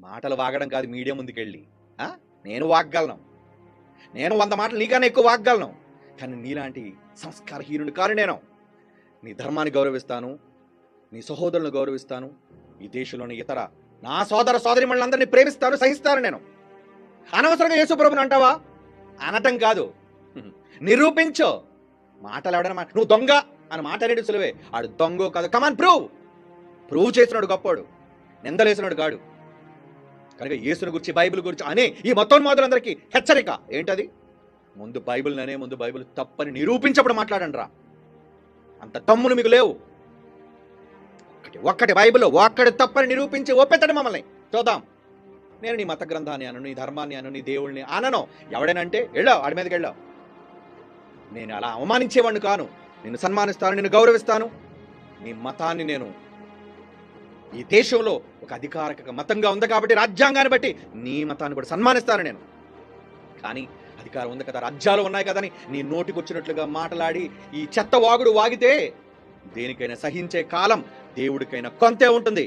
మాటలు వాగడం కాదు మీడియా ముందుకెళ్ళి. నేను వాగ్గలను. నేను వంద మాటలు నీకన్నా ఎక్కువ వాగ్గలను. కానీ నీలాంటి సంస్కారహీనుడు కాను నేను. నీ ధర్మాన్ని గౌరవిస్తాను నీ సహోదరులను గౌరవిస్తాను ఈ దేశంలోని ఇతర నా సోదర సోదరి మళ్ళందరినీ ప్రేమిస్తాను సహిస్తాను నేను. అనవసరంగా యేసుప్రభుని అంటావా? అనటం కాదు. నిరూపించు. మాటలు ఎవడైనా నువ్వు దొంగ అని మాట్లాడేది సులువే. ఆడు దొంగో కాదు కమాన్ ప్రూవ్ ప్రూవ్ చేసినాడు గొప్పోడు. నిందలేసినాడు కాడు. కనుక యేసుని గురించి బైబిల్ గురించి అనే ఈ మొత్తోన్మాదులందరికీ హెచ్చరిక. ఏంటది? ముందు బైబిల్ అనే ముందు బైబిల్ తప్పని నిరూపించప్పుడు మాట్లాడండి రా అంత తమ్ములు మీకు లేవు. ఒక్కటి ఒక్కటి బైబిల్ ఒక్కటి తప్పని నిరూపించి ఒప్పెత్తడు మమ్మల్ని. చూద్దాం. నేను నీ మత గ్రంథాన్ని అను నీ ధర్మాన్ని అను నీ దేవుడిని అనను. ఎవడేనంటే వెళ్ళావు ఆడి మీదకి వెళ్ళావు నేను అలా అవమానించేవాడిని కాను. నిన్ను సన్మానిస్తాను నిన్ను గౌరవిస్తాను. నీ మతాన్ని నేను ఈ దేశంలో ఒక అధికారిక మతంగా ఉంది కాబట్టి రాజ్యాంగాన్ని బట్టి నీ మతాన్ని కూడా సన్మానిస్తాను నేను. కానీ అధికారం ఉంది కదా రాజ్యాలు ఉన్నాయి కదని నీ నోటికొచ్చినట్లుగా మాట్లాడి ఈ చెత్త వాగుడు వాగితే దేనికైనా సహించే కాలం దేవుడికైనా కొంతే ఉంటుంది.